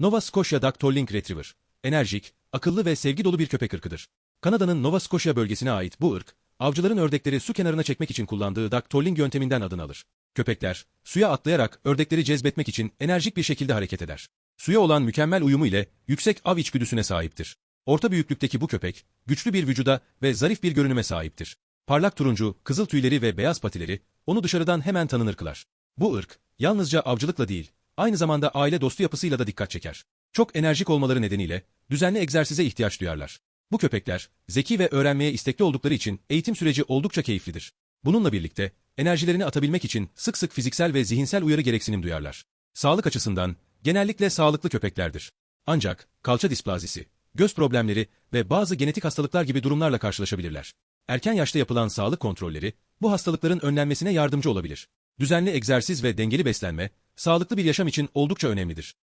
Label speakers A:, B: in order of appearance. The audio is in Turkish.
A: Nova Scotia Dactyl Retriever, enerjik, akıllı ve sevgi dolu bir köpek ırkıdır. Kanada'nın Nova Scotia bölgesine ait bu ırk, avcıların ördekleri su kenarına çekmek için kullandığı Dactyling yönteminden adını alır. Köpekler, suya atlayarak ördekleri cezbetmek için enerjik bir şekilde hareket eder. Suya olan mükemmel uyumu ile yüksek av içgüdüsüne sahiptir. Orta büyüklükteki bu köpek, güçlü bir vücuda ve zarif bir görünüme sahiptir. Parlak turuncu, kızıl tüyleri ve beyaz patileri, onu dışarıdan hemen tanınır kılar. Bu ırk, yalnızca avcılıkla değil, aynı zamanda aile dostu yapısıyla da dikkat çeker. Çok enerjik olmaları nedeniyle, düzenli egzersize ihtiyaç duyarlar. Bu köpekler, zeki ve öğrenmeye istekli oldukları için eğitim süreci oldukça keyiflidir. Bununla birlikte, enerjilerini atabilmek için sık sık fiziksel ve zihinsel uyarı gereksinim duyarlar. Sağlık açısından, genellikle sağlıklı köpeklerdir. Ancak, kalça displazisi, göz problemleri ve bazı genetik hastalıklar gibi durumlarla karşılaşabilirler. Erken yaşta yapılan sağlık kontrolleri, bu hastalıkların önlenmesine yardımcı olabilir. Düzenli egzersiz ve dengeli beslenme, sağlıklı bir yaşam için oldukça önemlidir.